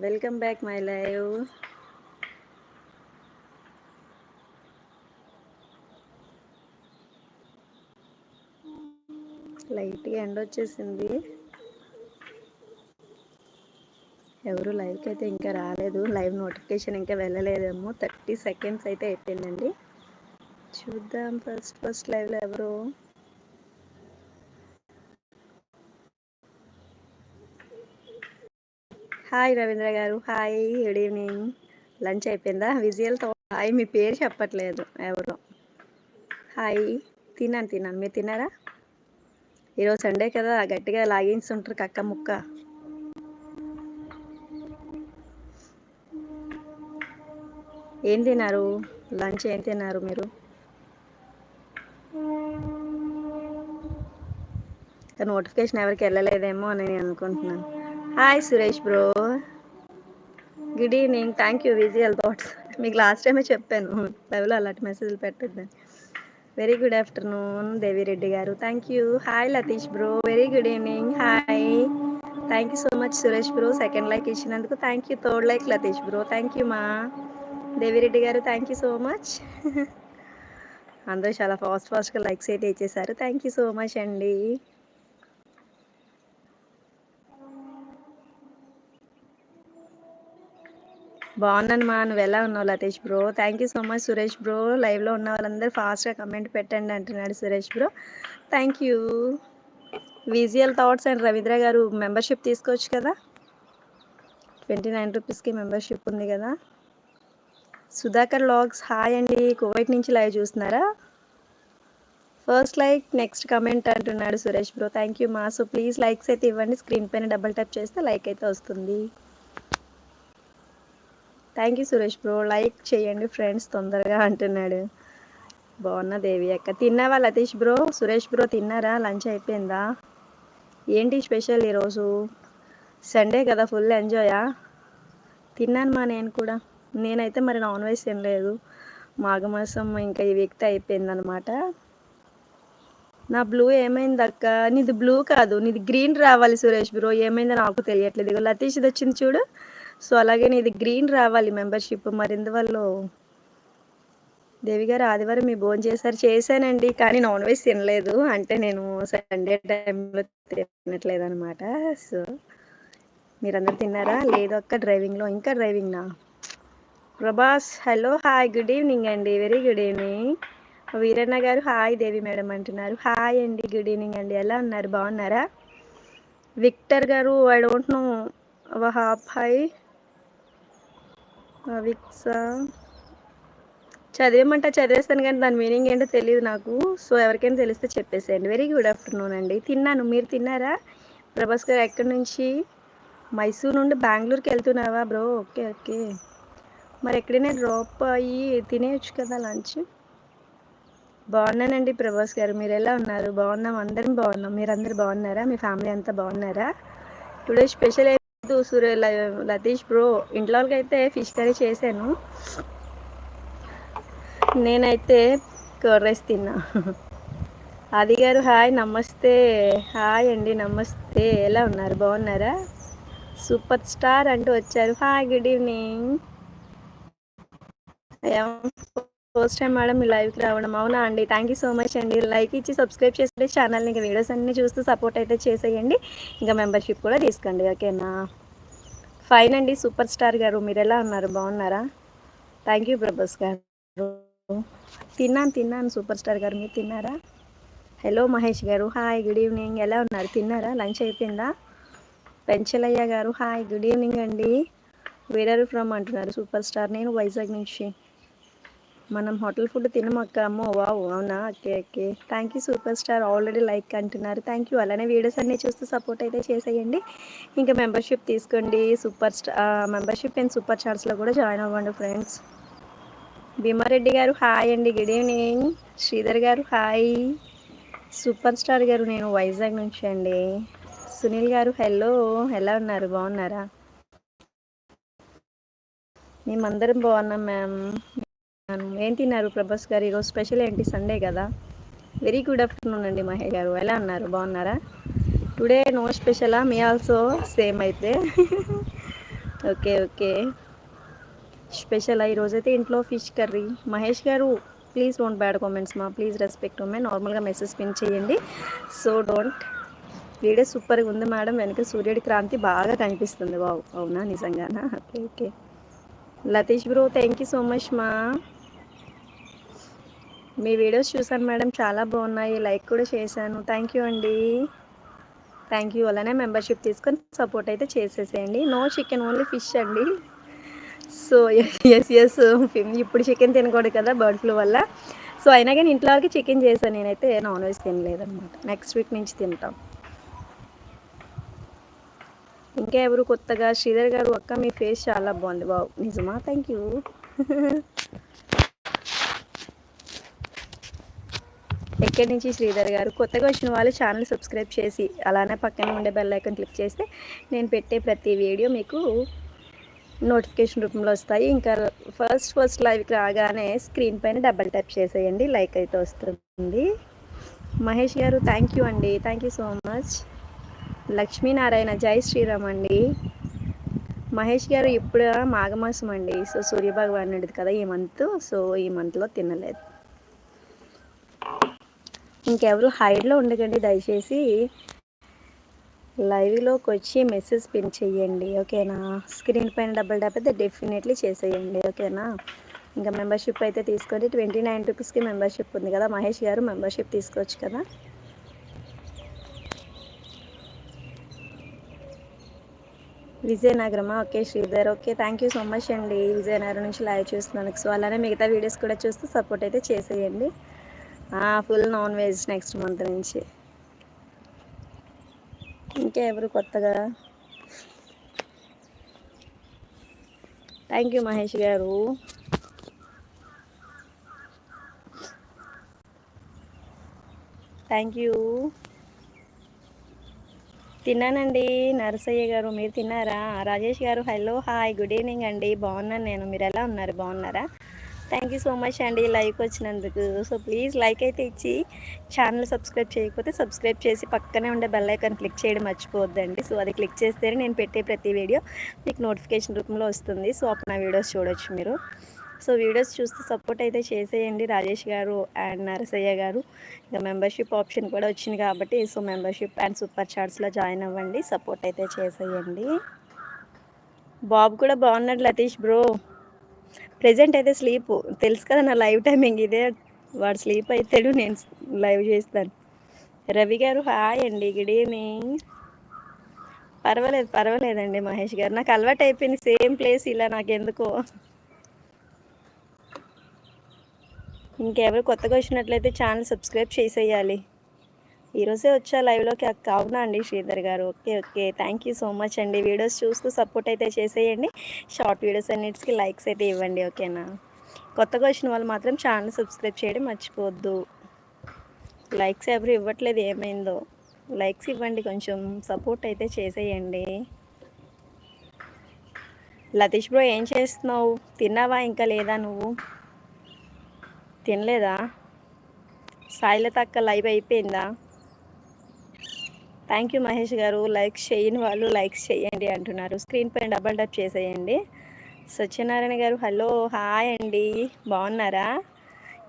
Welcome back my live లైట్గా ఎండ వచ్చేసింది. ఎవరు లైవ్కి అయితే ఇంకా రాలేదు. లైవ్ నోటిఫికేషన్ ఇంకా వెళ్ళలేదేమో. థర్టీ సెకండ్స్ అయితే అయిపోయిందండి. చూద్దాం. ఫస్ట్ ఫస్ట్ లైవ్లో ఎవరు? హాయ్ రవీంద్ర గారు. హాయ్ గుడ్ ఈవినింగ్ లంచ్ అయిపోయిందా? విజయల్తో హాయ్ మీ పేరు చెప్పట్లేదు ఎవరు. హాయ్ తిన్నాను తిన్నాను. మీరు తిన్నారా? ఈరోజు సండే కదా గట్టిగా లాగించుంటారు కక్క ముక్క. ఏం తిన్నారు? లంచ్ ఏం తిన్నారు మీరు? నోటిఫికేషన్ ఎవరికి వెళ్ళలేదేమో అని నేను అనుకుంటున్నాను. Hi Suresh bro good evening thank you విజియల్ thoughts మీకు లాస్ట్ టైమే చెప్పాను. లైవ్లో అలాంటి మెసేజ్లు పెట్టద్దని. Very good afternoon Devireddy garu. Thank you hi Latish bro very good evening hi thank you so much Suresh bro second like ఇచ్చినందుకు thank you third like Latish bro thank you మా దేవిరెడ్డి గారు thank you so much అందరూ చాలా fast ఫాస్ట్గా likes అయితే ఇచ్చేసారు. Thank you so much అండి బాగున్నాను మా. నువ్వు ఎలా ఉన్నావు Latesh bro? Thank you so much Suresh bro. లైవ్లో ఉన్న వాళ్ళందరూ ఫాస్ట్గా కమెంట్ పెట్టండి అంటున్నాడు Suresh bro. Thank you visual thoughts and Ravindra garu membership తీసుకోవచ్చు కదా? ట్వంటీ నైన్ రూపీస్కి మెంబర్షిప్ ఉంది కదా? సుధాకర్ లాగ్స్ హాయ్ అండి. కువైట్ నుంచి లైవ్ చూస్తున్నారా? ఫస్ట్ లైక్ నెక్స్ట్ కమెంట్ అంటున్నాడు సురేష్ బ్రో. థ్యాంక్ యూ మా. సో ప్లీజ్ లైక్స్ అయితే ఇవ్వండి. స్క్రీన్ పైన డబల్ టైప్ చేస్తే లైక్ అయితే వస్తుంది. Thank you Suresh bro like చేయండి ఫ్రెండ్స్ తొందరగా అంటున్నాడు. బాగున్నా దేవి అక్క. తిన్నావా లతీష్ బ్రో సురేష్ బ్రో తిన్నారా? లంచ్ అయిపోయిందా? ఏంటి స్పెషల్ ఈరోజు? సండే కదా ఫుల్ ఎంజాయా తిన్నాను మా నేను కూడా. నేనైతే మరి నాన్ వెజ్ తినలేదు. మాఘమాసం ఇంకా ఈ వ్యక్తి అయిపోయిందనమాట నా బ్లూ ఏమైంది అక్క? నీది బ్లూ కాదు నీది గ్రీన్ రావాలి సురేష్ బ్రో ఏమైందో నాకు తెలియట్లేదు. ఇక లతీష్ది వచ్చింది చూడు. సో అలాగే ఇది గ్రీన్ రావాలి మెంబర్షిప్ మరి ఇందువల్ల దేవి గారు ఆదివారం మీ భోజనం చేశారు. చేశానండి కానీ నాన్ వెజ్ తినలేదు. అంటే నేను సండే టైంలో తినట్లేదు అనమాట సో మీరందరు తిన్నారా? లేదు అక్క డ్రైవింగ్లో ఇంకా డ్రైవింగ్నా Prabhas hello hi good evening అండి. Very good evening Veeranna garu hi Devi madam అంటున్నారు. హాయ్ అండి గుడ్ ఈవినింగ్ అండి. ఎలా ఉన్నారు? బాగున్నారా? Victor garu I don't know half hi అవిక్స. చదివేమంటే చదివేస్తాను కానీ దాని మీనింగ్ ఏంటో తెలియదు నాకు. సో ఎవరికైనా తెలిస్తే చెప్పేసేయండి. వెరీ గుడ్ ఆఫ్టర్నూన్ అండి. తిన్నాను. మీరు తిన్నారా? ప్రభాస్ గారు ఎక్కడి నుంచి? మైసూర్ నుండి బెంగళూరుకి వెళ్తున్నావా బ్రో? Okay okay. మరి ఎక్కడైనా డ్రాప్ అయ్యి తినేయచ్చు కదా లంచ్? బాగున్నానండి ప్రభాస్ గారు. మీరు ఎలా ఉన్నారు? బాగున్నాం. అందరం బాగున్నాం. మీరు అందరు బాగున్నారా? మీ ఫ్యామిలీ అంతా బాగున్నారా? Today special Surya Latish bro. ఇంట్లో అయితే ఫిష్ కర్రీ చేశాను. నేనైతే కర్డ్ రైస్ తిన్నా. ఆది గారు హాయ్ నమస్తే. హాయ్ అండి నమస్తే. ఎలా ఉన్నారు? బాగున్నారా? సూపర్ స్టార్ అంటూ వచ్చారు. Hi good evening. First time madam మీ లైవ్కి రావడం. అవునా అండి? థ్యాంక్ యూ సో మచ్ అండి. లైక్ ఇచ్చి సబ్స్క్రైబ్ చేసుకుంటే ఛానల్ని ఇంకా వీడియోస్ అన్నీ చూస్తూ సపోర్ట్ అయితే చేసేయండి. ఇంకా మెంబర్షిప్ కూడా తీసుకోండి ఓకేనా? ఫైన్ అండి సూపర్ స్టార్ గారు. మీరు ఎలా ఉన్నారు? బాగున్నారా? థ్యాంక్ యూ ప్రభాస్ గారు. తిన్నాను తిన్నాను సూపర్ స్టార్ గారు. మీరు తిన్నారా? Hello Mahesh garu. Hi good evening. ఎలా ఉన్నారు? తిన్నారా? లంచ్ అయిపోయిందా? పెంచలయ్య గారు హాయ్ గుడ్ ఈవినింగ్ అండి. వేరే ఫ్రమ్ అంటున్నారు. Super star. నేను వైజాగ్ నుంచి. మనం హోటల్ ఫుడ్ తినమక్క వావ్ అవునా? Okay okay. Thank you super star already like అంటున్నారు. థ్యాంక్ యూ అలానే వీడియోస్ అన్నీ చూస్తూ సపోర్ట్ అయితే చేసేయండి. ఇంకా మెంబర్షిప్ తీసుకోండి. Super star membership and super స్టార్స్లో కూడా జాయిన్ అవ్వండి ఫ్రెండ్స్ భీమారెడ్డి గారు హాయ్ అండి. గుడ్ ఈవినింగ్ శ్రీధర్ గారు హాయ్ సూపర్ స్టార్ గారు నేను వైజాగ్ నుంచి అండి. సునీల్ గారు హలో ఎలా ఉన్నారు? బాగున్నారా? మేమందరం బాగున్నాం మ్యామ్ ఏం తిన్నారు ప్రభాస్ గారు? ఈరోజు స్పెషల్ ఏంటి? సండే కదా. వెరీ గుడ్ ఆఫ్టర్నూన్ అండి మహేష్ గారు. ఎలా ఉన్నారు? బాగున్నారా? టుడే నో స్పెషలా? మీ ఆల్సో సేమ్ అయితే. Okay okay. స్పెషల్? ఈరోజైతే ఇంట్లో fish curry. Mahesh garu please don't bad comments మా. ప్లీజ్ రెస్పెక్ట్ ఉమెన్ నార్మల్గా మెసేజ్ పిన్ చేయండి. So don't. వీడియో సూపర్గా ఉంది మేడం. వెనక సూర్యుడి క్రాంతి బాగా కనిపిస్తుంది. బావు అవునా? నిజంగానా? Okay okay. Latish bro thank you so much మా. మీ వీడియోస్ చూసాను మేడం. చాలా బాగున్నాయి. లైక్ కూడా చేశాను. థ్యాంక్ యూ అండి. Thank you. అలానే మెంబర్షిప్ తీసుకొని సపోర్ట్ అయితే చేసేసేయండి. నో చికెన్ ఓన్లీ ఫిష్ అండి. సో ఎస్ ఎస్ ఇప్పుడు చికెన్ తినకూడదు కదా బర్డ్ ఫ్లూ వల్ల. సో అయినా కానీ ఇంట్లో వాళ్ళకి చికెన్ చేశాను. నేనైతే నాన్ వెజ్ తినలేదన్నమాట. నెక్స్ట్ వీక్ నుంచి తింటాం. ఇంకా ఎవరు కొత్తగా? శ్రీధర్ గారు అక్క మీ ఫేస్ చాలా బాగుంది. బావు నిజమా? Thank you. ఎక్కడి నుంచి శ్రీధర్ గారు కొత్తగా వచ్చిన వాళ్ళు ఛానల్ సబ్స్క్రైబ్ చేసి అలానే పక్కనే ఉండే బెల్ ఐకాన్ క్లిక్ చేస్తే నేను పెట్టే ప్రతి వీడియో మీకు నోటిఫికేషన్ రూపంలో వస్తాయి. ఇంకా ఫస్ట్ ఫస్ట్ లైవ్కి రాగానే స్క్రీన్ పైన డబల్ ట్యాప్ చేసేయండి. లైక్ అయితే వస్తుంది. మహేష్ గారు థ్యాంక్ యూ అండి. Thank you so much Lakshminarayana జై శ్రీరామ్ అండి. మహేష్ గారు ఇప్పుడు మాఘమాసం అండి. సో సూర్యభగవానుడిది కదా ఈ మంత్ సో ఈ మంత్లో తినలేదు. ఇంకెవరు హైడ్లో ఉండకండి దయచేసి. లైవ్లోకి వచ్చి మెసేజ్ పిన్ చేయండి ఓకేనా? స్క్రీన్ పైన డబ్బులు డాప్ అయితే డెఫినెట్లీ చేసేయండి ఓకేనా? ఇంకా మెంబర్షిప్ అయితే తీసుకొని ట్వంటీ నైన్ రూపీస్కి మెంబర్షిప్ ఉంది కదా మహేష్ గారు మెంబర్షిప్ తీసుకోవచ్చు కదా? విజయనగరమా? Okay Sridhar. Okay thank you so much అండి. విజయనగరం నుంచి లైవ్ చూస్తున్నాను సో అలానే మిగతా వీడియోస్ కూడా చూస్తూ సపోర్ట్ అయితే చేసేయండి. Full non veg next month నుంచి. ఇంకా ఎవరు కొత్తగా? Thank you Mahesh garu. Thank you తిన్నానండి నరసయ్య గారు మీరు తిన్నారా? రాజేష్ గారు హలో హాయ్ గుడ్ ఈవినింగ్ అండి. బాగున్నాను నేను. మీరు ఎలా ఉన్నారు? బాగున్నారా? థ్యాంక్ యూ సో మచ్ అండి లైక్ వచ్చినందుకు. సో ప్లీజ్ లైక్ అయితే ఇచ్చి ఛానల్ సబ్స్క్రైబ్ చేయకపోతే సబ్స్క్రైబ్ చేసి పక్కనే ఉండే బెల్ ఐకాన్ క్లిక్ చేయడం మర్చిపోవద్దండి. సో అది క్లిక్ చేస్తేనే నేను పెట్టే ప్రతి వీడియో మీకు నోటిఫికేషన్ రూపంలో వస్తుంది. సో అప్పుడు నా వీడియోస్ చూడొచ్చు మీరు. సో వీడియోస్ చూస్తూ సపోర్ట్ అయితే చేసేయండి రాజేష్ గారు అండ్ నరసయ్య గారు. ఇంకా మెంబర్షిప్ ఆప్షన్ కూడా వచ్చింది కాబట్టి సో మెంబర్షిప్ అండ్ సూపర్ చార్ట్స్లో జాయిన్ అవ్వండి. సపోర్ట్ అయితే చేసేయండి. బాబు కూడా బాగున్నాడు లతీష్ బ్రో. ప్రజెంట్ అయితే స్లీప్. తెలుసు కదా నా లైవ్ టైమింగ్. ఇదే వాడు స్లీప్ అవుతాడు నేను లైవ్ చేస్తాను. రవి గారు హాయ్ అండి. Good evening. పర్వాలేదు పర్వాలేదండి మహేష్ గారు. నాకు అలవాటు అయిపోయింది. సేమ్ ప్లేస్ ఇలా నాకు ఎందుకో ఇంకెవరు కొత్తగా వచ్చినట్లయితే ఛానల్ సబ్స్క్రైబ్ చేసేయాలి. ఈరోజే వచ్చా లైవ్లోకి అవునా అండి Sridhar garu? Okay okay. Thank you so much అండి. వీడియోస్ చూస్తూ సపోర్ట్ అయితే చేసేయండి. షార్ట్ వీడియోస్ అన్నిటికి లైక్స్ అయితే ఇవ్వండి ఓకేనా కొత్తగా వచ్చిన వాళ్ళు మాత్రం ఛానల్ సబ్స్క్రైబ్ చేయడం మర్చిపోవద్దు లైక్స్ ఎవరు ఇవ్వట్లేదు ఏమైందో? లైక్స్ ఇవ్వండి కొంచెం. సపోర్ట్ అయితే చేసేయండి. లతీష్ బ్రో ఏం చేస్తున్నావు? తిన్నావా ఇంకా లేదా నువ్వు? తినలేదా? సాయిలత అక్క లైవ్ అయిపోయిందా? థ్యాంక్ యూ మహేష్ గారు. లైక్ చేయని వాళ్ళు లైక్స్ చేయండి అంటున్నారు. స్క్రీన్ పైన డబల్ టచ్ చేసేయండి. సత్యనారాయణ గారు హలో హాయ్ అండి. బాగున్నారా?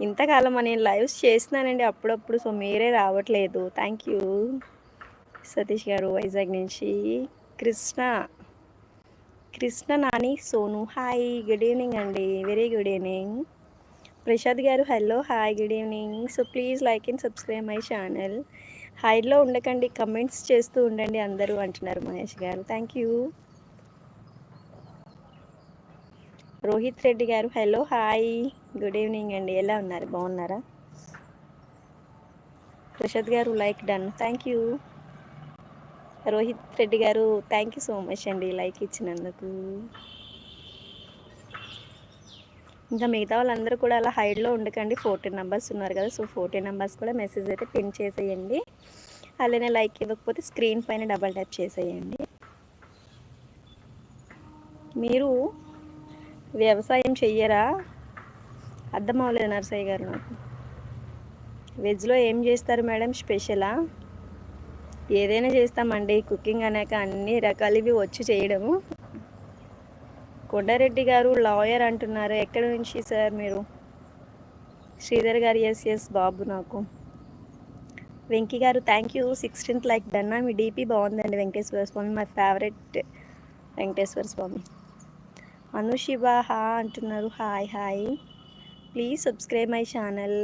ఇంతకాలం నేను లైవ్స్ చేస్తున్నానండి అప్పుడప్పుడు సో మీరే రావట్లేదు. Thank you. సతీష్ గారు వైజాగ్ నుంచి. Krishna. Krishna Nani Sonu. Hi good evening అండి. Very good evening. Prasad garu hello hi good evening. So please like and subscribe my channel. హైడ్లో ఉండకండి కమెంట్స్ చేస్తూ ఉండండి అందరూ అంటున్నారు మహేష్ గారు. Thank you. రోహిత్ రెడ్డి గారు హలో హాయ్. గుడ్ ఈవినింగ్ అండి. ఎలా ఉన్నారు? బాగున్నారా? Prasad garu like done. Thank you. Rohit Reddy garu thank you so much అండి లైక్ ఇచ్చినందుకు. ఇంకా మిగతా వాళ్ళందరూ కూడా అలా హైడ్లో ఉండకండి. ఫోర్టీన్ నెంబర్స్ ఉన్నారు కదా సో ఫోర్టీన్ నెంబర్స్ కూడా మెసేజ్ అయితే పిన్ చేసేయండి. అలానే లైక్ ఇవ్వకపోతే స్క్రీన్ పైన డబల్ ట్యాప్ చేసేయండి. మీరు వ్యవసాయం చెయ్యరా? అర్థం అవ్వలేదు నర్సయ్య గారు నాకు. వెజ్లో ఏం చేస్తారు మేడం? స్పెషలా? ఏదైనా చేస్తామండి. కుకింగ్ అనేక అన్ని రకాలవి వచ్చి చేయడము. కొండారెడ్డి గారు లాయర్ అంటున్నారు. ఎక్కడి నుంచి సార్ మీరు? శ్రీధర్ గారు ఎస్ ఎస్ బాబు నాకు. Venky garu thank you sixteenth like డన్నా మీ డీపీ బాగుందండి వెంకటేశ్వర స్వామి. My favourite Venkateswara Swamy. Anushiva హా అంటున్నారు. Hi hi please subscribe my channel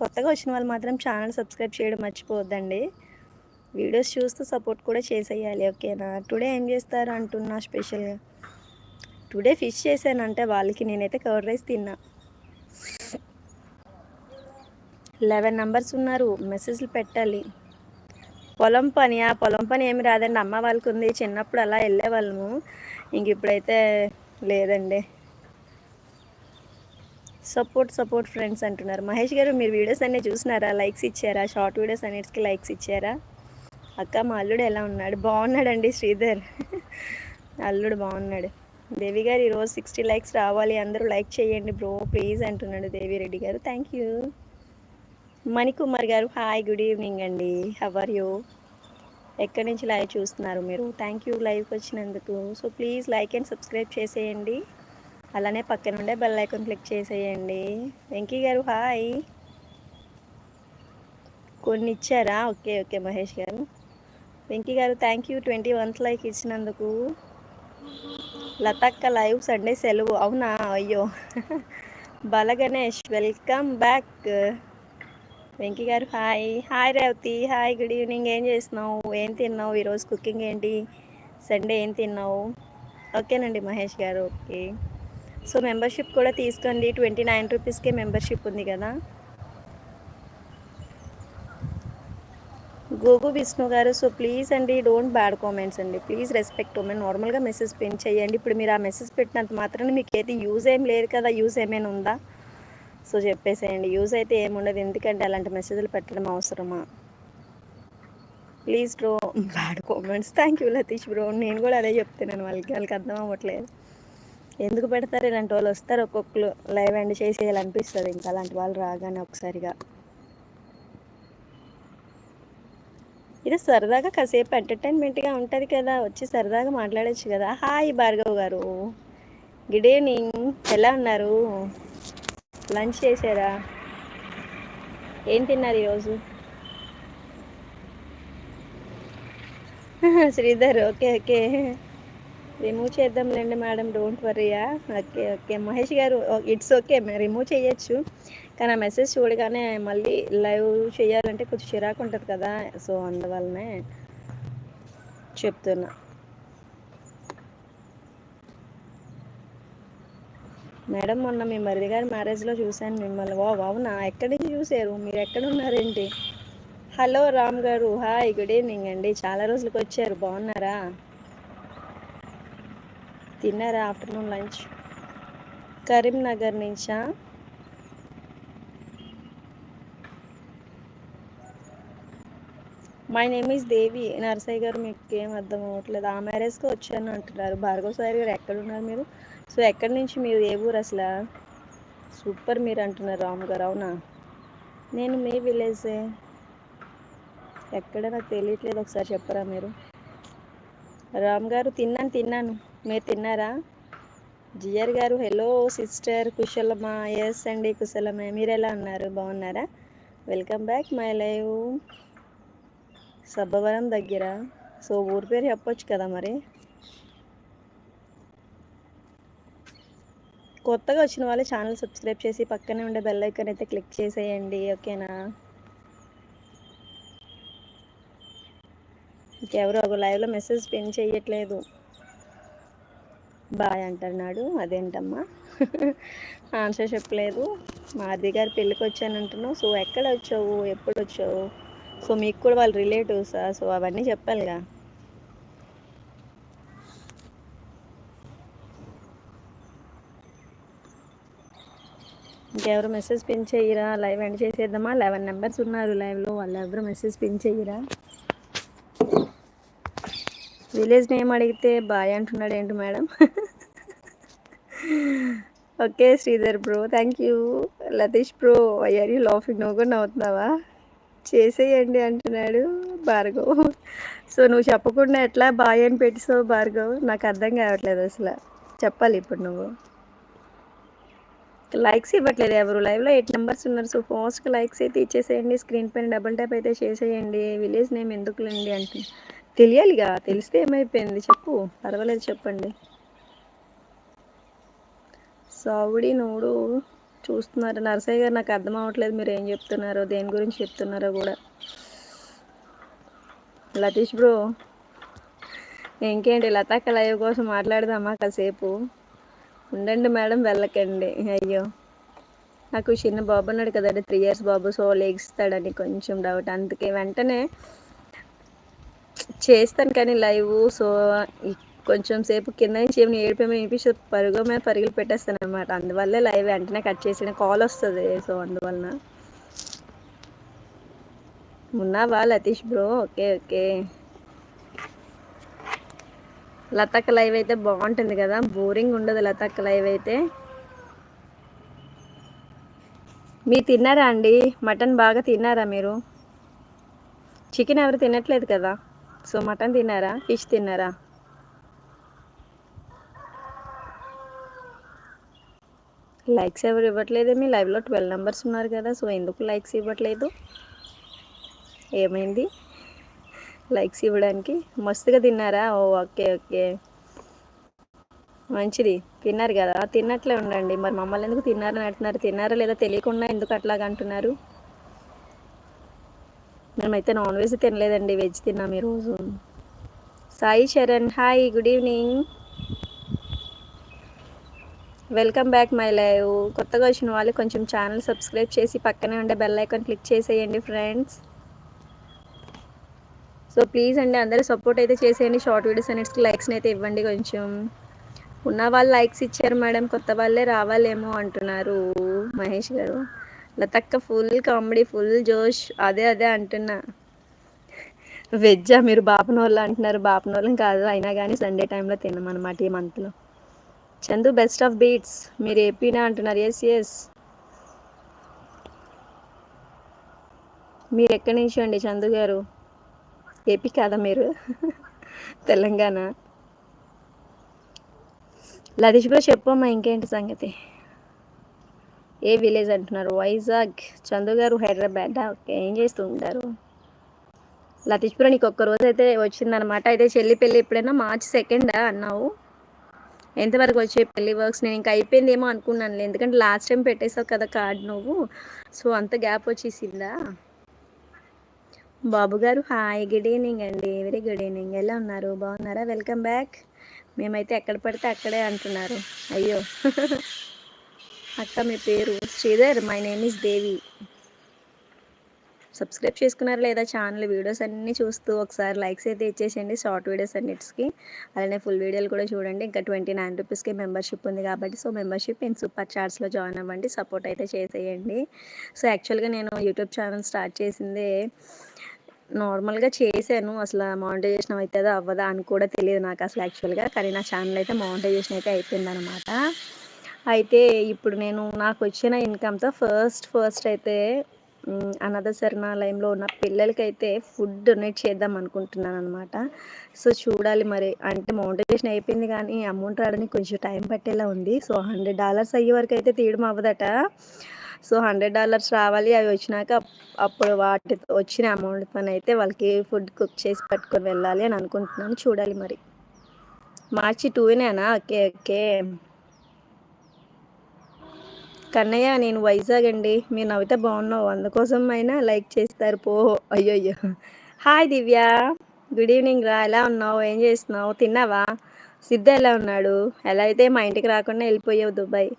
కొత్తగా వచ్చిన వాళ్ళు మాత్రం ఛానల్ సబ్స్క్రైబ్ చేయడం మర్చిపోవద్దండి. వీడియోస్ చూస్తూ సపోర్ట్ కూడా చేసేయాలి ఓకేనా టుడే ఏం చేస్తారు అంటున్నా స్పెషల్గా టుడే ఫిష్ చేశానంటే వాళ్ళకి నేనైతే కర్డ్ రైస్ తిన్నా. లెవెన్ నంబర్స్ ఉన్నారు మెసేజ్లు పెట్టాలి. పొలం పని ఆ పొలం పని ఏమి రాదండి. అమ్మ వాళ్ళకి ఉంది. చిన్నప్పుడు అలా వెళ్ళేవాళ్ళము. ఇంక ఇప్పుడైతే లేదండి. సపోర్ట్ సపోర్ట్ ఫ్రెండ్స్ అంటున్నారు. మహేష్ గారు మీరు వీడియోస్ అన్నీ చూసినారా? లైక్స్ ఇచ్చారా? షార్ట్ వీడియోస్ అన్నిటికి లైక్స్ ఇచ్చారా? అక్క మా అల్లుడు ఎలా ఉన్నాడు? బాగున్నాడండి శ్రీధర్. అల్లుడు బాగున్నాడు. దేవి గారు ఈరోజు సిక్స్టీ లైక్స్ రావాలి. అందరూ లైక్ చేయండి బ్రో. ప్లీజ్ అంటున్నాడు దేవి రెడ్డి గారు. Thank you Manikumar garu hi good evening అండి. హవర్ యూ ఎక్కడి నుంచి లైవ్ చూస్తున్నారు మీరు? థ్యాంక్ యూ లైవ్కి వచ్చినందుకు. So please like and subscribe చేసేయండి. అలానే పక్కన ఉండే బెల్ ఐకాన్ క్లిక్ చేసేయండి. వెంకీ గారు హాయ్ కొన్ని ఇచ్చారా? Okay okay Mahesh garu. Venky garu thank you twenty oneth like ఇచ్చినందుకు. లతక్క లైవ్ సండే సెలవు. అవునా? అయ్యో. Bala Ganesh welcome back. Venky garu hi. Hi Revathi. Hi good evening. ఏం చేస్తున్నావు? ఏం తిన్నావు? ఈరోజు కుకింగ్ ఏంటి? సండే ఏం తిన్నావు? ఓకేనండి మహేష్ గారు ఓకే. సో మెంబర్షిప్ కూడా తీసుకోండి. ట్వంటీ నైన్ రూపీస్కే మెంబర్షిప్ ఉంది కదా. గోగు విష్ణు గారు సో ప్లీజ్ అండి డోంట్ బ్యాడ్ కామెంట్స్ అండి. ప్లీజ్ రెస్పెక్ట్ ఉమెన్ నార్మల్గా మెసేజ్ పెన్ చేయండి. ఇప్పుడు మీరు ఆ మెసేజ్ పెట్టినంత మాత్రం మీకు అయితే యూజ్ ఏం లేదు కదా యూజ్ ఏమైనా ఉందా? సో చెప్పేసేయండి. యూజ్ అయితే ఏముండదు ఎందుకంటే అలాంటి మెసేజ్లు పెట్టడం అవసరమా? Please bro bad comments thank you Latish bro నేను కూడా అదే చెప్తున్నాను. వాళ్ళకి వాళ్ళకి అర్థం అవ్వట్లేదు. ఎందుకు పెడతారు? ఇలాంటి వాళ్ళు వస్తారు ఒక్కొక్కరు. లైవ్ అండ్ చేసేయాలనిపిస్తుంది. ఇంకా అలాంటి వాళ్ళు రాగానే ఒకసారిగా. ఇది సరదాగా కాసేపు ఎంటర్టైన్మెంట్గా ఉంటుంది కదా వచ్చి సరదాగా మాట్లాడచ్చు కదా. హాయ్ భార్గవ్ గారు. గుడ్ ఈవినింగ్ ఎలా ఉన్నారు? లంచ్ చేశారా? ఏం తిన్నారు ఈరోజు? శ్రీధర్ ఓకే ఓకే రిమూవ్ చేద్దాంలేండి madam don't వరీయా okay okay. Mahesh garu it's okay remove చేయొచ్చు. కానీ ఆ మెసేజ్ చూడగానే మళ్ళీ లైవ్ చేయాలంటే కొంచెం చిరాకు ఉంటుంది కదా. సో అందువల్లనే చెప్తున్నా. మేడం మొన్న మీ మరిది గారి మ్యారేజ్లో చూశాను మిమ్మల్ని. ఓ అవునా? ఎక్కడి నుంచి చూసారు మీరు ఎక్కడ ఉన్నారేంటి? హలో రామ్ గారు. హాయ్ గుడ్ ఈవినింగ్ అండి. చాలా రోజులకి వచ్చారు. బాగున్నారా? తిన్నారా ఆఫ్టర్నూన్ లంచ్? కరీంనగర్ నుంచా? My name is Devi. Narasayya garu మీకు ఏం అర్థం అవ్వట్లేదు. ఆ మ్యారేజ్కి వచ్చాను అంటున్నారు. భార్గవ్ సార్ గారు ఎక్కడ ఉన్నారు మీరు? సో ఎక్కడి నుంచి మీరు ఏ ఊరు అసలు? సూపర్ మీరు అంటున్నారు రామ్ గారు అవునా? నేను మీ విలేజే. ఎక్కడ నాకు తెలియట్లేదు. ఒకసారి చెప్పరా మీరు? రామ్ గారు తిన్నాను తిన్నాను. మీరు తిన్నారా? జియర్ గారు హలో సిస్టర్ కుశలమా? ఎస్ అండి కుశలమే. మీరు ఎలా ఉన్నారు? బాగున్నారా? Welcome back my live Sabbavaram దగ్గర. సో ఊరి పేరు చెప్పొచ్చు కదా మరి? కొత్తగా వచ్చిన వాళ్ళు ఛానల్ సబ్స్క్రైబ్ చేసి పక్కనే ఉండే బెల్ ఐకాన్ అయితే క్లిక్ చేసేయండి ఓకేనా ఇంకెవరు ఒక లైవ్లో మెసేజ్ పిన్ చేయట్లేదు. బాయ్ అంటున్నాడు. అదేంటమ్మా? ఆన్సర్ చెప్పలేదు. మాది గారు పెళ్ళికి వచ్చాను అంటున్నావు సో ఎక్కడ వచ్చావు? ఎప్పుడు వచ్చావు? సో మీకు కూడా వాళ్ళు రిలేటివ్సా? సో అవన్నీ చెప్పాలిగా. ఇంకెవరు మెసేజ్ పిన్ చేయరా? లైవ్ ఎండ్ చేసేద్దామా? లెవెన్ నెంబర్స్ ఉన్నారు లైవ్లో వాళ్ళు ఎవరు మెసేజ్ పిన్ చేయరా? విలేజ్ నేమ్ అడిగితే బాయ్ అంటున్నాడు ఏంటి madam? Okay Sridhar bro thank you. Latish bro అయ్యారు యూ లాఫింగ్? నువ్వు కూడా నవ్వుతున్నావా? చేసేయండి అంటున్నాడు భార్గవ్. సో నువ్వు చెప్పకుండా ఎట్లా బాయ్ అని పెట్టిసావు భార్గవ్? నాకు అర్థం కావట్లేదు అసలు. చెప్పాలి ఇప్పుడు నువ్వు. లైక్స్ ఇవ్వట్లేదు ఎవరు? లైవ్లో ఎయిట్ నెంబర్స్ ఉన్నారు. సో ఫాస్ట్గా లైక్స్ అయితే ఇచ్చేసేయండి స్క్రీన్ పైన డబుల్ ట్యాప్ అయితే చేసేయండి. విలేజ్ నేమ్ ఎందుకులేండి అంటున్నాను తెలియాలిగా తెలిస్తే ఏమైపోయింది చెప్పు. పర్వాలేదు చెప్పండి. సావుడి నోడు చూస్తున్నారు. నరసయ్య గారు నాకు అర్థం అవ్వట్లేదు మీరు ఏం చెప్తున్నారో దేని గురించి చెప్తున్నారో కూడా. లతీష్ బ్రో ఇంకేంటి? లతా లైవ్ కోసం మాట్లాడదామా కాసేపు? ఉండండి మేడం వెళ్ళకండి. అయ్యో. నాకు చిన్న బాబు ఉన్నాడు కదండి త్రీ ఇయర్స్ బాబు సో లేగిస్తాడని కొంచెం డౌట్ అందుకే వెంటనే చేస్తాను కానీ లైవ్ సో కొంచెం సేపు కింద నుంచి ఏమైనా ఏడిపోయి వినిపిస్తే పరుగు మీద పరుగులు పెట్టేస్తాను అనమాట అందువల్లే లైవ్ వెంటనే కట్ చేసిన కాల్ వస్తుంది సో అందువలన. ఉన్నావా Latish bro? Okay okay. లతక్క live అయితే బాగుంటుంది కదా బోరింగ్ ఉండదు లతక్క లైవ్ అయితే. మీరు తిన్నారా అండి? మటన్ బాగా తిన్నారా మీరు? చికెన్ ఎవరు తినట్లేదు కదా? సో మటన్ తిన్నారా? ఫిష్ తిన్నారా? లైక్స్ ఎవరు ఇవ్వట్లేదు మీ లైవ్లో ట్వెల్వ్ నెంబర్స్ ఉన్నారు కదా సో ఎందుకు లైక్స్ ఇవ్వట్లేదు? ఏమైంది? లైక్స్ ఇవ్వడానికి మస్తుగా తిన్నారా? ఓ ఓకే ఓకే. మంచిది. తిన్నారు కదా. తిన్నట్లే ఉండండి. మరి మమ్మల్ని ఎందుకు తిన్నారని అంటున్నారు? తిన్నారా లేదా తెలియకుండా ఎందుకు అట్లాగా అంటున్నారు? మేమైతే నాన్ వెజ్ తినలేదండి వెజ్ తిన్నాం ఈరోజు. Sai Charan hi good evening. Welcome back my live. కొత్తగా వచ్చిన వాళ్ళు కొంచెం ఛానల్ సబ్స్క్రైబ్ చేసి పక్కనే ఉండే బెల్ ఐకాన్ క్లిక్ చేసేయండి ఫ్రెండ్స్. సో ప్లీజ్ అండి అందరూ సపోర్ట్ అయితే చేసేయండి. షార్ట్ వీడియోస్ అన్నిటికి లైక్స్ని అయితే ఇవ్వండి కొంచెం. ఉన్న వాళ్ళు లైక్స్ ఇచ్చారు మేడం కొత్త వాళ్ళే రావాలేమో అంటున్నారు మహేష్ గారు. లతక్క ఫుల్ కామెడీ ఫుల్ జోష్. అదే అదే అంటున్నా. వెజ్జా? మీరు బాపనోళ్ళు అంటున్నారు. బాపనోళ్ళం కాదు. అయినా కానీ సండే టైంలో తినమన్నమాట ఈ మంత్లో చందు బెస్ట్ ఆఫ్ బీట్స్ మీరు ఏపీనా అంటున్నారు? ఎస్ ఎస్ మీరు ఎక్కడి నుంచి అండి చందు గారు? ఏపీ కాదా మీరు? తెలంగాణ. లతీష్ బ్రో చెప్పమ్మా ఇంకేంటి సంగతి? ఏ విలేజ్ అంటున్నారు? వైజాగ్. చందు గారు హైదరాబాద్. ఓకే ఏం చేస్తూ ఉంటారు లతీష్ నీకు ఒక్క రోజు అయితే వచ్చిందనమాట అయితే చెల్లి పెళ్ళి ఎప్పుడైనా? మార్చ్ సెకండా అన్నావు? ఎంతవరకు వచ్చే పెళ్ళి వర్క్స్? నేను ఇంకా అయిపోయిందేమో అనుకున్నాను ఎందుకంటే లాస్ట్ టైం పెట్టేసావు కదా కార్డ్ నువ్వు. సో అంత గ్యాప్ వచ్చేసిందా? బాబు గారు హాయ్ గుడ్ ఈవినింగ్ అండి. వెరీ గుడ్ ఈవినింగ్ ఎలా ఉన్నారు? బాగున్నారా? వెల్కమ్ బ్యాక్ మేమైతే ఎక్కడ పడితే అక్కడే అంటున్నారు. అయ్యో. అక్క మీ పేరు Sridhar. My name is Devi subscribe చేసుకున్నారు లేదా ఛానల్ వీడియోస్ అన్నీ చూస్తూ ఒకసారి లైక్స్ అయితే ఇచ్చేసేయండి షార్ట్ వీడియోస్ అన్నిటికి. అలానే ఫుల్ వీడియోలు కూడా చూడండి. ఇంకా ట్వంటీ నైన్ రూపీస్కి మెంబర్షిప్ ఉంది కాబట్టి సో మెంబర్షిప్ ఇన్ సూపర్ చార్ట్స్లో జాయిన్ అవ్వండి సపోర్ట్ అయితే చేసేయండి. సో యాక్చువల్గా నేను యూట్యూబ్ ఛానల్ స్టార్ట్ చేసిందే నార్మల్గా చేశాను. అసలు మానిటైజేషన్ అవుతుందో అవ్వదా అని కూడా తెలియదు నాకు అసలు యాక్చువల్గా కానీ నా ఛానల్ అయితే మానిటైజేషన్ అయితే అయిపోయిందనమాట అయితే ఇప్పుడు నేను నాకు వచ్చిన ఇన్కమ్తో ఫస్ట్ ఫస్ట్ అయితే అనాథ శరణాలయంలో ఉన్న పిల్లలకైతే ఫుడ్ డొనేట్ చేద్దాం అనుకుంటున్నాను అనమాట సో చూడాలి మరి. అంటే మౌంటైజేషన్ అయిపోయింది కానీ అమౌంట్ రావడానికి కొంచెం టైం పట్టేలా ఉంది. సో హండ్రెడ్ డాలర్స్ అయ్యే వరకు అయితే తీయడం అవ్వదట. సో హండ్రెడ్ డాలర్స్ రావాలి. అవి వచ్చినాక అప్పుడు వాటి వచ్చిన అమౌంట్ అయితే వాళ్ళకి ఫుడ్ కుక్ చేసి పట్టుకొని వెళ్ళాలి అని అనుకుంటున్నాను. చూడాలి మరి. మార్చి టూనేనా? Okay okay. కన్నయ్య నేను వైజాగ్ అండి. మీరు నవ్వితే బాగున్నావు. అందుకోసం అయినా లైక్ చేస్తారు. పో. అయ్యో అయ్యో హాయ్ దివ్య. గుడ్ ఈవినింగ్ రా. ఎలా ఉన్నావు? ఏం చేస్తున్నావు? తిన్నావా? సిద్ధ ఎలా ఉన్నాడు? ఎలా అయితే మా ఇంటికి రాకుండా వెళ్ళిపోయావు దుబాయ్.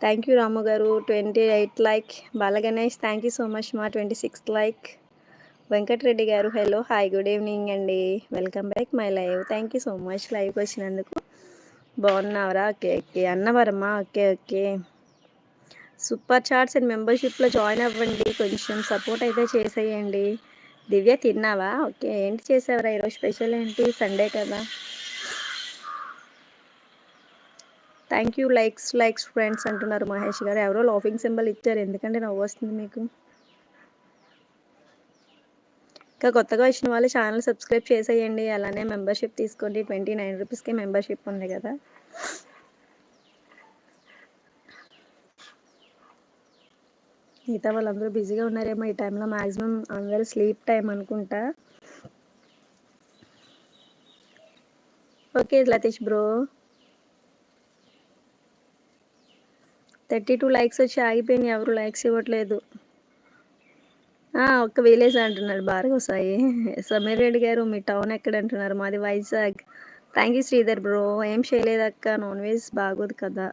థ్యాంక్ యూ రాము గారు. Twenty eight like. Balaganesh thank you so much మా ట్వంటీ సిక్స్త్ లైక్. వెంకటరెడ్డి గారు హలో. హాయ్ గుడ్ ఈవినింగ్ అండి. Welcome back my live. Thank you so much లైవ్కి వచ్చినందుకు. బాగున్నావరా? Okay okay. Annavaramma okay okay. Super charts and మెంబర్షిప్లో join అవ్వండి. కొంచెం support అయితే చేసేయండి. దివ్య తిన్నావా? ఓకే. ఏంటి చేసావరా ఈరోజు స్పెషల్ ఏంటి? సండే కదా. Thank you. Likes likes friends అంటున్నారు మహేష్ గారు. ఎవరో లాఫింగ్ సింబల్ ఇచ్చారు. ఎందుకంటే నవ్వు వస్తుంది మీకు. ఇంకా కొత్తగా వచ్చిన వాళ్ళు ఛానల్ సబ్స్క్రైబ్ చేసేయండి. అలానే మెంబర్షిప్ తీసుకోండి. ట్వంటీ నైన్ రూపీస్కి మెంబర్షిప్ ఉంది కదా. మిగతా వాళ్ళందరూ బిజీగా ఉన్నారేమో ఈ టైంలో మ్యాక్సిమం అందరూ స్లీప్ టైం అనుకుంటా. Okay Latish bro. Thirty two likes వచ్చి ఆగిపోయినాయి ఎవరు లైక్స్ ఇవ్వట్లేదు. ఒక్క విలేజ్ అంటున్నాడు భార్గవ్ సాయి. సమీర్ రెడ్డి గారు మీ టౌన్ ఎక్కడ అంటున్నారు మాది Vizag. Thank you Sridhar bro. ఏం చేయలేదు అక్క నాన్ వెజ్ బాగోదు కదా.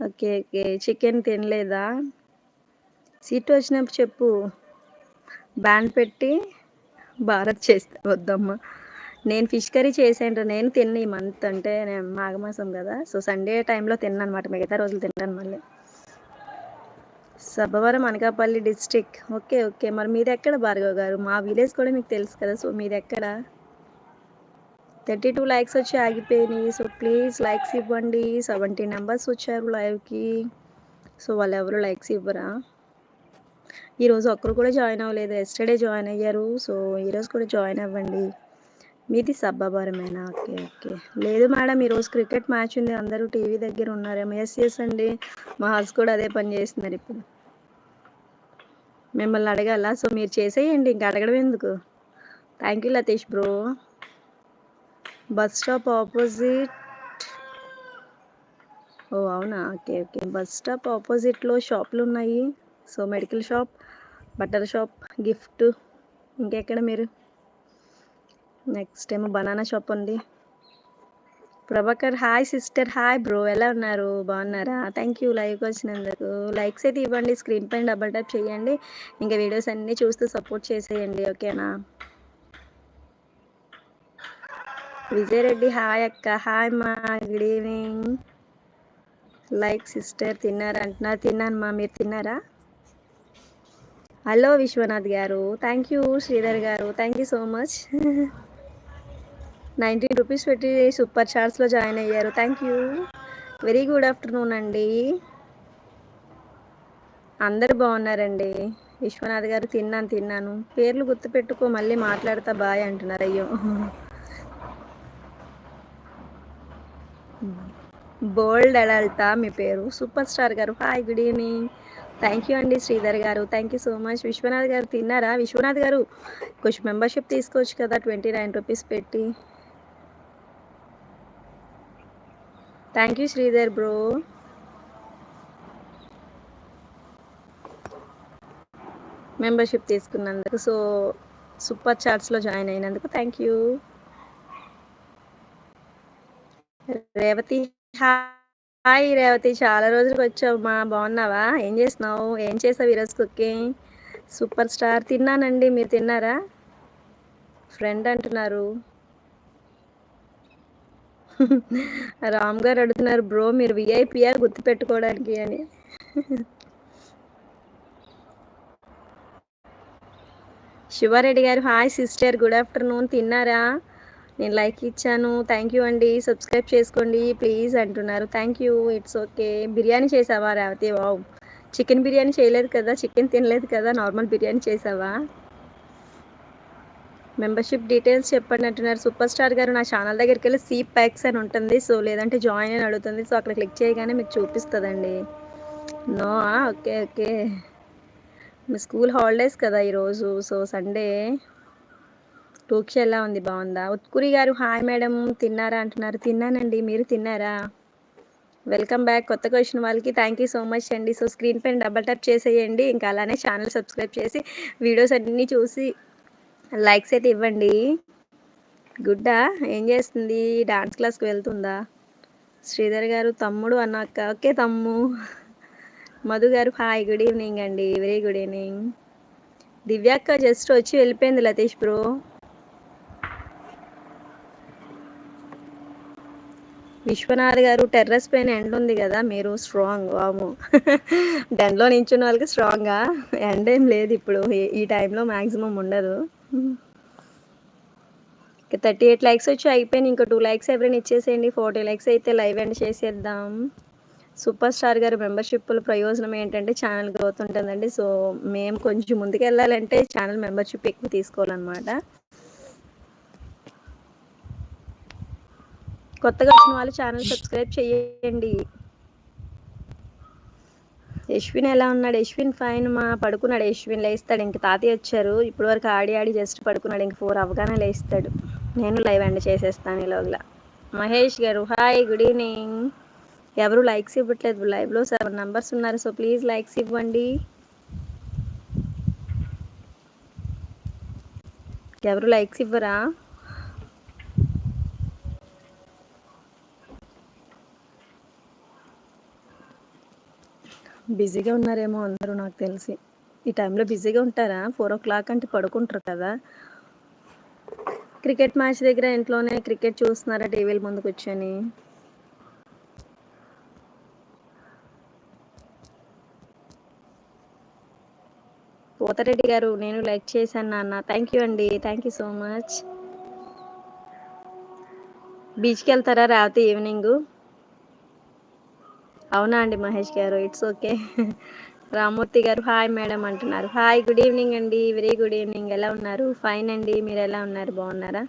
Okay okay. చికెన్ తినలేదా? సీట్ వచ్చినప్పుడు చెప్పు. బ్యాండ్ పెట్టి భారత్ చేస్తా. వద్దమ్మా. నేను ఫిష్ కర్రీ చేసాను నేను తిన్న ఈ మంత్ అంటే నేను మాఘమాసం కదా. సో సండే టైంలో తిన్నాను అనమాట మిగతా రోజులు తిన్నాను మళ్ళీ. Sabbavaram Anakapalli district. Okay okay. మరి మీది ఎక్కడ భార్గవ్ గారు? మా విలేజ్ కూడా మీకు తెలుసు కదా. సో మీది ఎక్కడ థర్టీ టూ లైక్స్ వచ్చి ఆగిపోయినాయి. సో ప్లీజ్ లైక్స్ ఇవ్వండి. సెవెంటీ నెంబర్స్ వచ్చారు లైవ్కి. సో వాళ్ళు ఎవరు లైక్స్ ఇవ్వరా? ఈరోజు ఒక్కరు కూడా జాయిన్ అవ్వలేదు. ఎస్టర్డే జాయిన్ అయ్యారు. సో ఈరోజు కూడా జాయిన్ అవ్వండి. మీది సబ్బాబారమేనా ఓకే ఓకే. లేదు మేడం ఈరోజు క్రికెట్ మ్యాచ్ ఉంది. అందరూ టీవీ దగ్గర ఉన్నారేమో. ఎస్ ఎస్ అండి. మా హస్ కూడా అదే పని చేస్తున్నారు ఇప్పుడు. మిమ్మల్ని అడగాల? సో మీరు చేసేయండి. ఇంకా అడగడం ఎందుకు? Thank you Latish bro bus stop opposite ఓ అవునా? Okay okay. బస్ స్టాప్ ఆపోజిట్లో షాపులు ఉన్నాయి. సో మెడికల్ షాప్ బట్టల షాప్ గిఫ్ట్ ఇంకెక్కడ మీరు? నెక్స్ట్ ఏమో బనానా షాప్ ఉంది. Prabhakar hi sister hi bro ఎలా ఉన్నారు? బాగున్నారా? థ్యాంక్ యూ లైవ్కి వచ్చినందుకు. లైక్స్ అయితే ఇవ్వండి స్క్రీన్ పైన డబల్ టైప్ చేయండి. ఇంకా వీడియోస్ అన్నీ చూస్తూ సపోర్ట్ చేసేయండి ఓకేనా? విజయరెడ్డి హాయ్ అక్క హాయ్ మా గుడ్ ఈవినింగ్ లైక్ సిస్టర్ తిన్నారా? అంటున్నారు తిన్నాను మా మీరు తిన్నారా? హలో విశ్వనాథ్ గారు. థ్యాంక్ యూ శ్రీధర్ గారు. Thank you so much nineteen rupees పెట్టి సూపర్ చార్ట్స్లో జాయిన్ అయ్యారు. Thank you very good afternoon అండి. అందరు బాగున్నారండి. విశ్వనాథ్ గారు తిన్నాను తిన్నాను. పేర్లు గుర్తుపెట్టుకో మళ్ళీ మాట్లాడతా బాయ్ అంటున్నారు. అయ్యో. బోల్డ్ అడల్తా మీ పేరు? సూపర్ స్టార్ గారు. Hi good evening thank you అండి శ్రీధర్ గారు. Thank you so much Viswanath గారు తిన్నారా? విశ్వనాథ్ గారు కొంచెం మెంబర్షిప్ తీసుకోవచ్చు కదా ట్వంటీ నైన్ రూపీస్ పెట్టి. Thank you Sridhar bro membership తీసుకున్నందుకు సో సూపర్ చాట్స్లో జాయిన్ అయినందుకు thank you Revathi hi Revathi చాలా రోజులకు వచ్చావు మా బాగున్నావా? ఏం చేస్తున్నావు? ఏం చేసావు ఈరోజు కుకింగ్ సూపర్ స్టార్ తిన్నానండి మీరు తిన్నారా? ఫ్రెండ్ అంటున్నారు. రామ్ గారు అడుగుతున్నారు బ్రో మీరు విఐపిఆర్ గుర్తుపెట్టుకోవడానికి అని. శివారెడ్డి గారు హాయ్ సిస్టర్ గుడ్ ఆఫ్టర్నూన్ తిన్నారా? నేను లైక్ ఇచ్చాను. థ్యాంక్ యూ అండి. సబ్స్క్రైబ్ చేసుకోండి ప్లీజ్ అంటున్నారు. Thank you it's okay biryani చేసావా రేవతి? వావ్ చికెన్ బిర్యానీ చేయలేదు కదా? చికెన్ తినలేదు కదా? నార్మల్ బిర్యానీ చేసావా? మెంబర్షిప్ డీటెయిల్స్ చెప్పండి అంటున్నారు. సూపర్ స్టార్ గారు నా ఛానల్ దగ్గరికి వెళ్ళి సీ ప్యాక్స్ అని ఉంటుంది. సో లేదంటే జాయిన్ అని అడుగుతుంది. సో అక్కడ క్లిక్ చేయగానే మీకు చూపిస్తుందండి. నో ఓకే ah, ఓకే మీ స్కూల్ హాలిడేస్ కదా ఈరోజు. సో సండే టూక్ష ఎలా ఉంది బాగుందా? ఉత్కురి గారు హాయ్ మేడం తిన్నారా? అంటున్నారు. తిన్నానండి మీరు తిన్నారా? Welcome back. కొత్త క్వశ్చన్ వాళ్ళకి థ్యాంక్ యూ సో మచ్ అండి. సో స్క్రీన్ పైన డబల్ ట్యాప్ చేసేయండి. ఇంకా అలానే ఛానల్ సబ్స్క్రైబ్ చేసి వీడియోస్ అన్నీ చూసి లైక్స్ అయితే ఇవ్వండి. గుడ్డా ఏం చేస్తుంది? డాన్స్ క్లాస్కి వెళ్తుందా? శ్రీధర్ గారు తమ్ముడు అన్నాక ఓకే తమ్ము. మధు గారు హాయ్ గుడ్ ఈవినింగ్ అండి. Very good evening. దివ్యాక్క జస్ట్ వచ్చి వెళ్ళిపోయింది లతీష్ బ్రో. విశ్వనాథ్ గారు టెర్రస్ పైన ఎండ్ ఉంది కదా మీరు స్ట్రాంగ్ వాము. డెన్లో నించున్న వాళ్ళకి స్ట్రాంగ్గా ఎండ్ ఏం లేదు ఇప్పుడు. ఈ టైంలో మ్యాక్సిమం ఉండదు. థర్టీ ఎయిట్ లైక్స్ వచ్చి అయిపోయింది ఇంకా టూ లైక్స్ ఎవరైనా ఇచ్చేసేయండి. ఫార్టీ లైక్స్ అయితే లైవ్ ఎండ్ చేసేద్దాం. సూపర్ స్టార్ గారి మెంబర్షిప్ల ప్రయోజనం ఏంటంటే ఛానల్ గ్రోత్ ఉంటుందండి. సో మేము కొంచెం ముందుకు వెళ్ళాలంటే ఛానల్ మెంబర్షిప్ ఎక్కువ తీసుకోవాలన్నమాట. కొత్తగా వచ్చిన వాళ్ళు ఛానల్ సబ్స్క్రైబ్ చేయండి యశ్విన్ ఎలా ఉన్నాడు? యశ్విన్ ఫైన్ మా పడుకున్నాడు. యశ్విన్ లేస్తాడు. ఇంక తాతయ్య వచ్చారు. ఇప్పటి వరకు ఆడి ఆడి జస్ట్ పడుకున్నాడు. ఇంక ఫోర్ అవగానే లేస్తాడు. నేను లైవ్ ఎండ్ చేసేస్తాను ఈలోగా మహేష్ గారు హాయ్ గుడ్ ఈవినింగ్. ఎవరు లైక్స్ ఇవ్వట్లేదు? లైవ్లో సెవెన్ నంబర్స్ ఉన్నారు. సో ప్లీజ్ లైక్స్ ఇవ్వండి. ఎవరు లైక్స్ ఇవ్వరా? బిజీగా ఉన్నారేమో అందరూ నాకు తెలిసి. ఈ టైంలో బిజీగా ఉంటారా? ఫోర్ ఓ క్లాక్ అంటే పడుకుంటారు కదా. క్రికెట్ మ్యాచ్ దగ్గర ఇంట్లోనే క్రికెట్ చూస్తున్నారా టీవీల ముందు కూర్చొని పోతారెడ్డి గారు నేను లైక్ చేశాను నాన్న. థ్యాంక్ యూ అండి. థ్యాంక్ యూ సో మచ్ బీచ్కి వెళ్తారా రాత్రి ఈవినింగ్ అవునా అండి మహేష్ గారు? ఇట్స్ ఓకే రామూర్తి గారు హాయ్ మేడం అంటున్నారు. హాయ్ గుడ్ ఈవినింగ్ అండి. వెరీ గుడ్ ఈవినింగ్ ఎలా ఉన్నారు? ఫైన్ అండి. మీరు ఎలా ఉన్నారు? బాగున్నారా?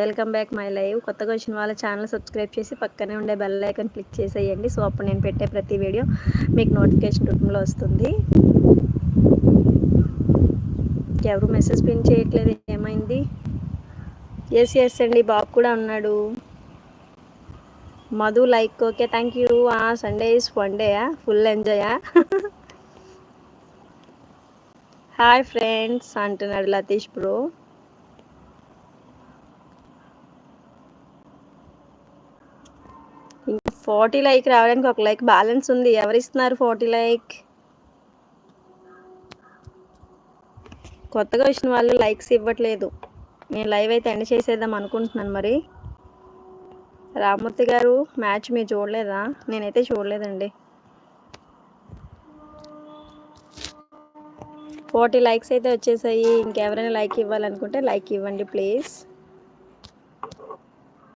వెల్కమ్ బ్యాక్ మై లైవ్ కొత్తగా వచ్చిన వాళ్ళ ఛానల్ సబ్స్క్రైబ్ చేసి పక్కనే ఉండే బెల్ ఐకన్ క్లిక్ చేసేయండి. సో అప్పుడు నేను పెట్టే ప్రతి వీడియో మీకు నోటిఫికేషన్ రూపంలో వస్తుంది. ఎవరు మెసేజ్ పిన్ చేయట్లేదు? ఏమైంది? ఎస్ ఎస్ అండి. బాబు కూడా ఉన్నాడు. Madhu like okay thank you Sunday is one డేయా full ఎంజాయా హాయ్ ఫ్రెండ్స్ అంటున్నాడు లతీష్ బ్రో ఫార్టీ లైక్ రావడానికి ఒక లైక్ బ్యాలెన్స్ ఉంది. ఎవరు ఇస్తున్నారు ఫార్టీ లైక్ కొత్తగా వచ్చిన వాళ్ళు లైక్స్ ఇవ్వట్లేదు. నేను లైవ్ అయితే ఎండ్ చేసేద్దాం అనుకుంటున్నాను మరి. రామూర్తి గారు మ్యాచ్ మీరు చూడలేదా? నేనైతే చూడలేదండి. ఫార్టీ లైక్స్ అయితే వచ్చేసాయి. ఇంకెవరైనా లైక్ ఇవ్వాలనుకుంటే లైక్ ఇవ్వండి ప్లీజ్.